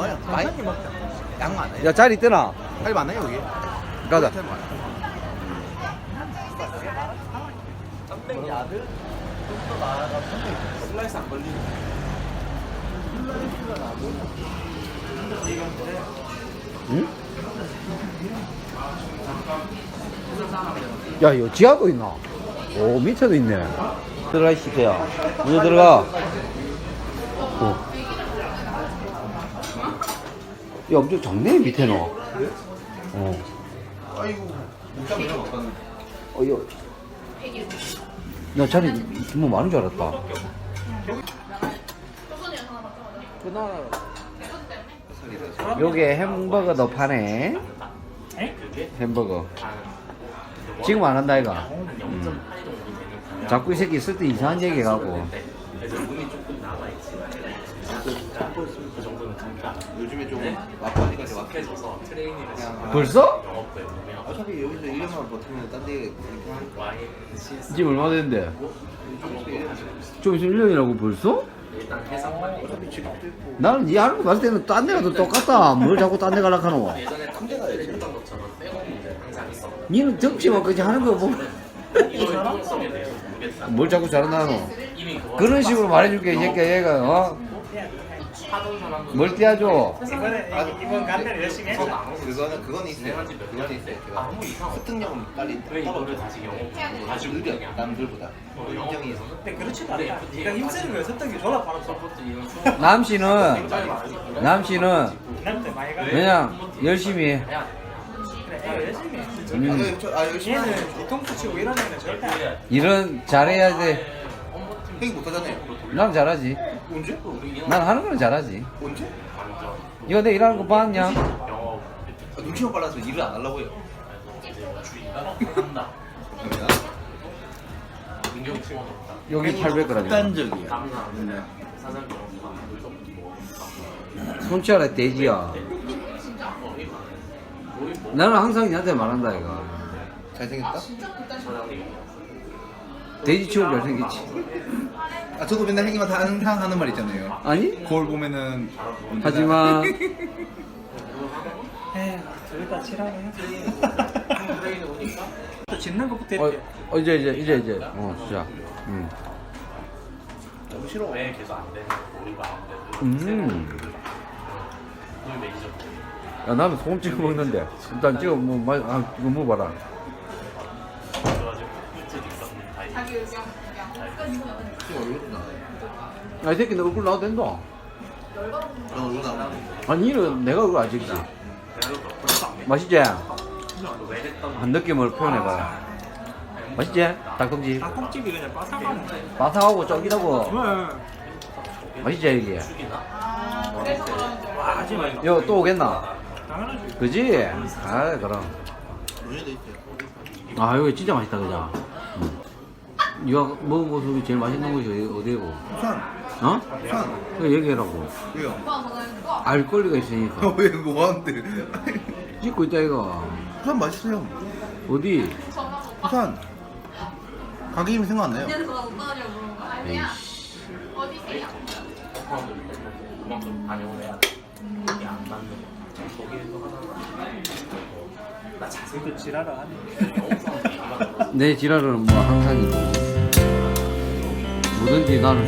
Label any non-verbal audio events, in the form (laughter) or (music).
많아요. 많이 천천히 먹자. 양 많아요. 야 자리 있더나 살 많아요 여기. 가자. 쌈땡이 아들 좀더 나아가 슬라이스 안 걸리는. 슬라이스가 나고. 응? 야 이거 지하도 있나? 오 밑에도 있네 들어가 이 새끼야 먼저 들어가 어. 야 엄청 작네 밑에는 어. 아이고 목장 이런 없다는. 어, 이거. 나 자리 너무 많은 줄 알았다. 요게 햄버거도 파네. 햄버거. 지금 안 한다, 이가. 음. 자꾸 이 새끼 있을 때 이상한 얘기 하고. 요즘에 좀 막바지가 돼 막혀져서 벌써? 어차피 여기서 1년만 버티면 딴데 이렇게 하니까 지금 얼마 됐는데? 좀 있으면 1년이라고 벌써? 어차피 직업도 있고 나는 이 하는 거 봤을 때는 딴 데 가도 똑같다. 뭘 자꾸 딴 데 가려고 하노? 군대 가야지 니는 덥지만 그지 하는 거 보면. 뭘 자꾸 잘한다노? 그런 식으로 말해줄게, 이 새끼야, 얘가, 어? 뭘? 이번에 이번 간대를 열심히 했잖아. 그거는 그건 있어요 그건 있어요 제가 습득력은 빨리 떨어져 아주 느려 남들보다 있어 근데 그렇지도 않다. 네가 힘쓰는 거야. 섭덕이 졸라 바랐어. 남씨는, 남씨는. 그냥 열심히 해. 음. 아, 저, 아 열심히 뒤통수 치고 이런 애는 절대 안 해. 일은 잘해야 돼. 형이 못하잖아요 난 잘하지. 언제? 난 하는 거는 잘하지. 언제? 이거 내 일하는 거 봤냐? 아, 눈치만 빨라서 일을 안 하려고 해요 여기 800g. 극단적이야 손치 아래 돼지야. 나는 항상 니한테 말한다, 이거. 잘생겼다? 돼지 치고 잘생겼지. 아 저도 맨날 형님한테 항상 하는 말 있잖아요 아니? 거울 보면은 하지만, 둘다 칠하고 해. 또 짓는 것부터 어, 했대. 어, 이제, 이제, 이제, 이제. 어, 진짜. 음. 너무 싫어 왜 계속 안 되는 우리가 안 되는 음. 우리 매니저 야, 나는 소금 찍어 먹는데. 일단 찍어, 뭐, 마, 아, 이거 먹어봐라. 나 아, 이 새끼 너 얼굴 나와도 된다. 아니, 니는 내가 얼굴 아직지. 맛있지? 왜 했던 한 느낌을 표현해봐요. 맛있지? 닭똥집. 닭꼬집이 그냥 바삭하고. 바삭하고 쫄깃하고. 응. 맛있지, 이게? 이거 또 오겠나? 당연하지. 그지? 아, 그럼. 있어요 아, 이거 진짜 맛있다, 그죠? 응. 니가 먹은 것 중에 제일 맛있는 것이 어디- 어디고? 부산 어? 부산 그 얘기해라고. 왜요? 알 권리가 있으니까. (laughs) 왜 뭐하는데 찍고 있다, 이거. 부산 맛있어요 어디? 부산 가게 이름이 생각 안 나요 에이씨. 그만큼 다녀오면 이게 안 맞는 거 거기에도 하나 나 자세히 또 지랄을 하네. 내 지랄은 뭐 항상이고. 뭐든지 나는